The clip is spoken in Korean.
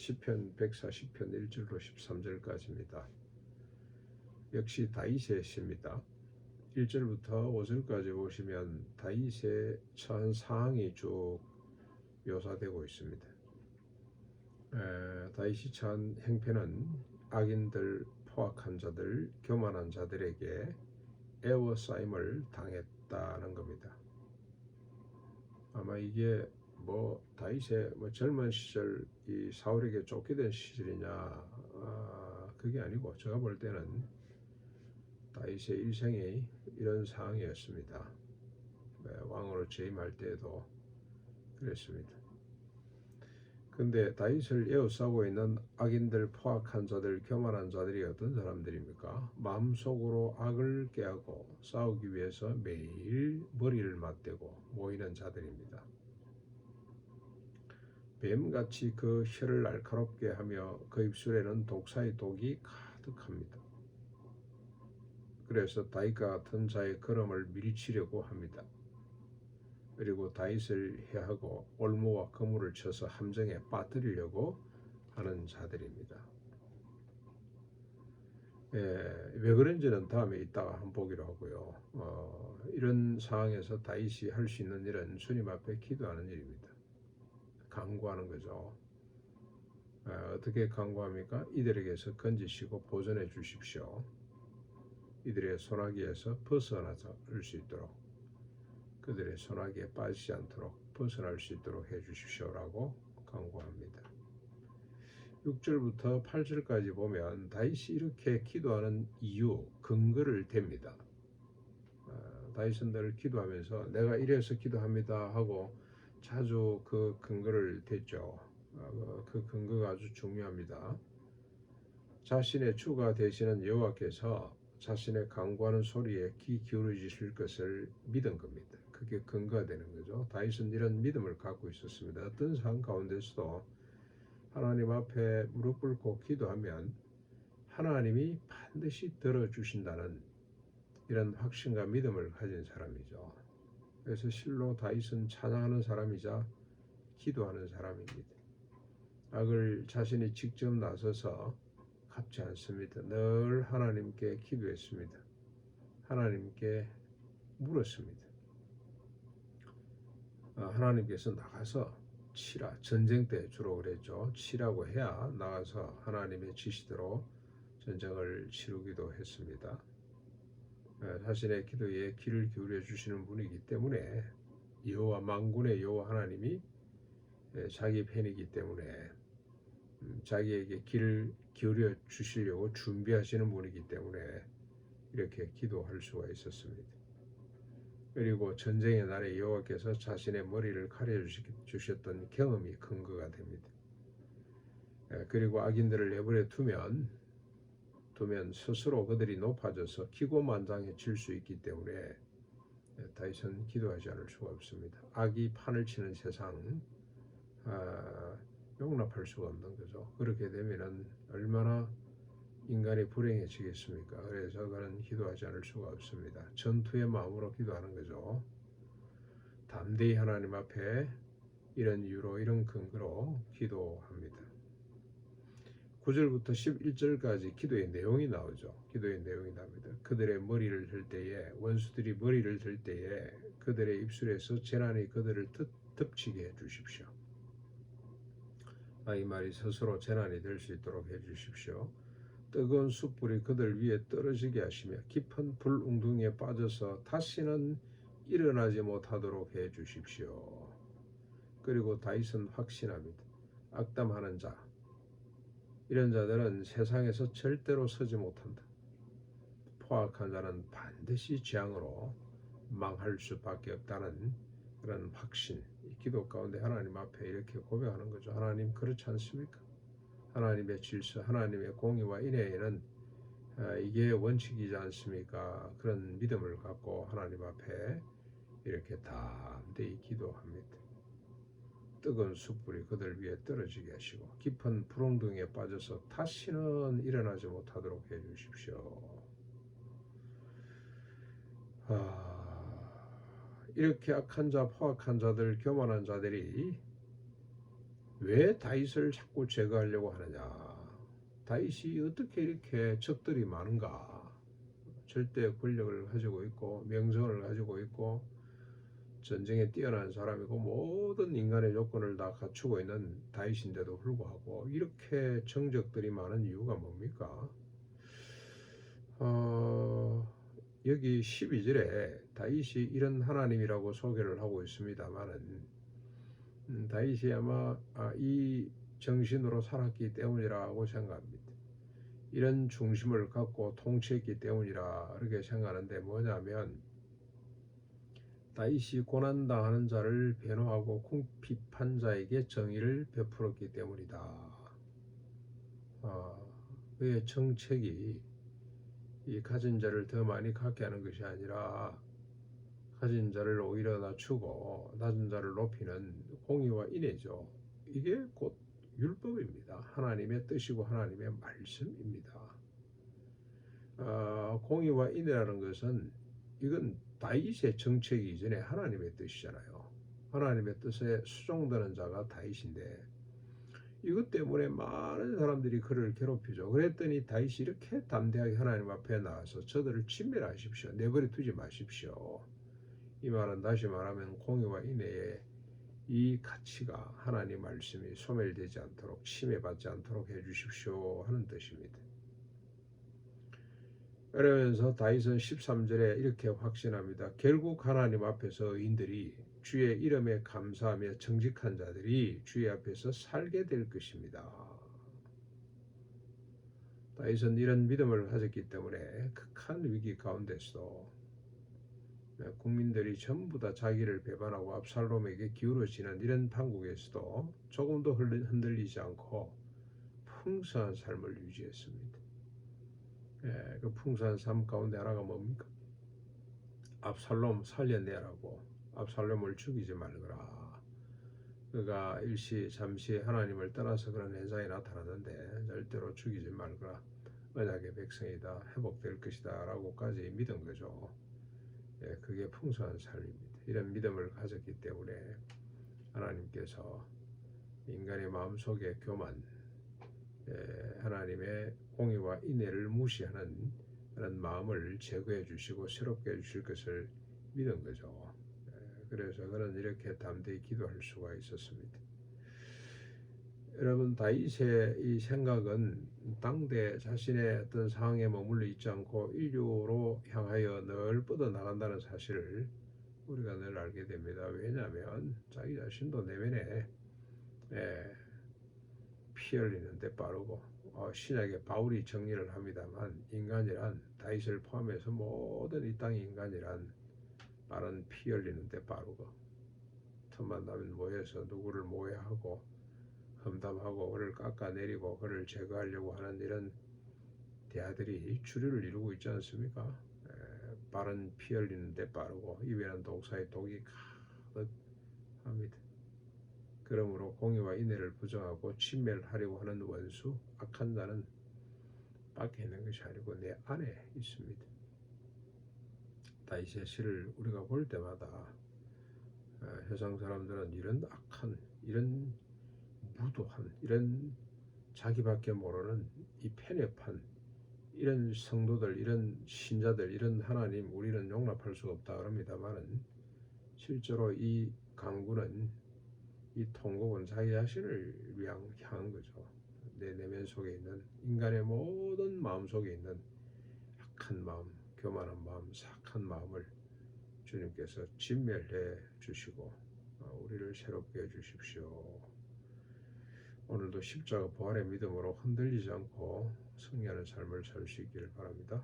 시편 140편 1절로 13절까지입니다. 역시 다윗의 시입니다. 1절부터 5절까지 보시면 다윗의 처한 상황이 쭉 묘사되고 있습니다. 에, 다윗이 처한 행패는 악인들, 포악한 자들, 교만한 자들에게 애워싸임을 당했다는 겁니다. 아마 이게 뭐 다윗의 뭐 젊은 시절 이 사울에게 쫓기던 시절이냐 아, 그게 아니고 제가 볼 때는 다윗의 일생이 이런 상황이었습니다. 네, 왕으로 재임할 때에도 그랬습니다. 근데 다윗을 에워싸고 있는 악인들, 포악한 자들, 교만한 자들이 어떤 사람들입니까? 마음속으로 악을 깨하고 싸우기 위해서 매일 머리를 맞대고 모이는 자들입니다. 뱀같이 그 혀를 날카롭게 하며 그 입술에는 독사의 독이 가득합니다. 그래서 다윗과 같은 자의 걸음을 밀치려고 합니다. 그리고 다윗을 해하고 올무와 그물을 쳐서 함정에 빠뜨리려고 하는 자들입니다. 예, 왜 그런지는 다음에 이따가 한번 보기로 하고요. 어, 이런 상황에서 다윗이 할 수 있는 일은 주님 앞에 기도하는 일입니다. 강구하는 거죠. 어, 어떻게 강구합니까? 이들에게서 건지시고 보존해 주십시오. 이들의 소나기에서 벗어날 수 있도록 그들의 소나기에 빠지지 않도록 벗어날 수 있도록 해 주십시오라고 강구합니다. 6절부터 8절까지 보면 다윗이 이렇게 기도하는 이유, 근거를 댑니다. 어, 다윗은 늘 기도하면서 내가 이래서 기도합니다 하고 자주 그 근거를 댔죠. 어, 그 근거가 아주 중요합니다. 자신의 주가 되시는 여호와께서 자신의 강구하는 소리에 귀 기울여 주실 것을 믿은 겁니다. 그게 근거가 되는 거죠. 다윗은 이런 믿음을 갖고 있었습니다. 어떤 상황 가운데서도 하나님 앞에 무릎 꿇고 기도하면 하나님이 반드시 들어주신다는 이런 확신과 믿음을 가진 사람이죠. 그래서 실로 다윗은 찬양하는 사람이자 기도하는 사람입니다. 악을 자신이 직접 나서서 갚지 않습니다. 늘 하나님께 기도했습니다. 하나님께 물었습니다. 아, 하나님께서 나가서 치라 전쟁 때 주로 그랬죠. 치라고 해야 나가서 하나님의 지시대로 전쟁을 치르기도 했습니다. 아, 자신의 기도에 귀를 기울여 주시는 분이기 때문에 여호와 만군의 여호와 하나님이 예, 자기 편이기 때문에 음, 자기에게 귀를 기울여 주시려고 준비하시는 분이기 때문에 이렇게 기도할 수가 있었습니다. 그리고 전쟁의 날에 여호와께서 자신의 머리를 가려 주셨던 경험이 근거가 됩니다. 예, 그리고 악인들을 내버려 두면 두면 스스로 그들이 높아져서 기고만장해질 수 있기 때문에 예, 다윗은 기도하지 않을 수가 없습니다. 악이 판을 치는 세상 아, 용납할 수가 없는 거죠. 그렇게 되면은 얼마나 인간이 불행해지겠습니까? 그래서 그는 기도하지 않을 수가 없습니다. 전투의 마음으로 기도하는 거죠. 담대히 하나님 앞에 이런 이유로 이런 근거로 기도합니다. 9절부터 11절까지 기도의 내용이 나오죠. 기도의 내용이 나옵니다. 그들의 머리를 들 때에 원수들이 머리를 들 때에 그들의 입술에서 재난이 그들을 덮치게 해 주십시오. 아, 이 말이 스스로 재난이 될 수 있도록 해 주십시오. 뜨거운 숯불이 그들 위에 떨어지게 하시며 깊은 불 웅둥이에 빠져서 다시는 일어나지 못하도록 해 주십시오. 그리고 다윗은 확신합니다. 악담하는 자, 이런 자들은 세상에서 절대로 서지 못한다. 포악한 자는 반드시 재앙으로 망할 수밖에 없다는 그런 확신, 기도 가운데 하나님 앞에 이렇게 고백하는 거죠. 하나님 그렇지 않습니까? 하나님의 질서, 하나님의 공의와 인애에는 아, 이게 원칙이지 않습니까? 그런 믿음을 갖고 하나님 앞에 이렇게 담대히 기도합니다. 뜨거운 숯불이 그들 위에 떨어지게 하시고 깊은 불홍등에 빠져서 다시는 일어나지 못하도록 해 주십시오. 아, 이렇게 악한 자, 포악한 자들, 교만한 자들이 왜 다윗을 자꾸 제거하려고 하느냐? 다윗이 어떻게 이렇게 적들이 많은가? 절대 권력을 가지고 있고 명성을 가지고 있고 전쟁에 뛰어난 사람이고 모든 인간의 조건을 다 갖추고 있는 다윗인데도 불구하고 이렇게 정적들이 많은 이유가 뭡니까? 어, 여기 12절에 다윗이 이런 하나님이라고 소개를 하고 있습니다만은 음, 다윗이 아마 아, 이 정신으로 살았기 때문이라고 생각합니다. 이런 중심을 갖고 통치했기 때문이라 그렇게 생각하는데 뭐냐면 다윗이 고난당하는 자를 변호하고 궁핍한 자에게 정의를 베풀었기 때문이다. 아, 그의 정책이 이 가진 자를 더 많이 갖게 하는 것이 아니라 가진 자를 오히려 낮추고 낮은 자를 높이는 공의와 인애죠. 이게 곧 율법입니다. 하나님의 뜻이고 하나님의 말씀입니다. 어, 공의와 인애라는 것은 이건 다윗의 정책이 이전에 하나님의 뜻이잖아요. 하나님의 뜻에 수종되는 자가 다윗인데 이것 때문에 많은 사람들이 그를 괴롭히죠. 그랬더니 다윗이 이렇게 담대하게 하나님 앞에 나와서 저들을 진멸하십시오. 내버려 두지 마십시오. 이 말은 다시 말하면 공의와 인애의 이 가치가 하나님 말씀이 소멸되지 않도록 침해받지 않도록 해주십시오 하는 뜻입니다. 그러면서 다윗은 13절에 이렇게 확신합니다. 결국 하나님 앞에서 의인들이 주의 이름에 감사하며 정직한 자들이 주의 앞에서 살게 될 것입니다. 다윗은 이런 믿음을 가졌기 때문에 극한 위기 가운데서도 국민들이 전부 다 자기를 배반하고 압살롬에게 기울어지는 이런 판국에서도 조금도 흔들리지 않고 풍성한 삶을 유지했습니다. 예, 그 풍성한 삶 가운데 하나가 뭡니까? 압살롬 살려내라고 압살롬을 죽이지 말거라. 그가 일시 잠시 하나님을 떠나서 그런 현상이 나타났는데 절대로 죽이지 말거라. 언약의 백성이다 회복될 것이다라고까지 믿은 거죠. 예, 그게 풍성한 삶입니다. 이런 믿음을 가졌기 때문에 하나님께서 인간의 마음 속에 교만, 예, 하나님의 공의와 인애를 무시하는 그런 마음을 제거해 주시고 새롭게 해 주실 것을 믿은 거죠. 예, 그래서 그는 이렇게 담대히 기도할 수가 있었습니다. 여러분 다윗의 이 생각은 당대 자신의 어떤 상황에 머물러 있지 않고 인류로 향하여 늘 뻗어 나간다는 사실을 우리가 늘 알게 됩니다. 왜냐하면 자기 자신도 내면에 예, 피 흘리는데 빠르고 어, 신약의 바울이 정리를 합니다만 인간이란 다윗을 포함해서 모든 이 땅의 인간이란 빠른 피 흘리는데 빠르고 틈만 나면 모여서 누구를 모해하고 험담하고 그를 깎아내리고 그를 제거하려고 하는 이런 대아들이 주류를 이루고 있지 않습니까? 에, 빠른 피 흘리는데 빠르고 입에는 독사의 독이 가득 합니다. 그러므로 공의와 인애를 부정하고 침멸하려고 하는 원수 악한 자는 밖에 있는 것이 아니고 내 안에 있습니다. 다윗의 시를 우리가 볼 때마다 어, 세상 사람들은 이런 악한 이런 무도한 이런 자기밖에 모르는 이 편협한 이런 성도들 이런 신자들 이런 하나님 우리는 용납할 수가 없다 그럽니다만은 실제로 이 강구는 이 통곡은 자기 자신을 위한 향한 거죠. 내 내면 속에 있는 인간의 모든 마음 속에 있는 악한 마음, 교만한 마음, 사악한 마음을 주님께서 진멸해 주시고 어, 우리를 새롭게 해 주십시오. 오늘도 십자가 부활의 믿음으로 흔들리지 않고 승리하는 삶을 살 수 있기를 바랍니다.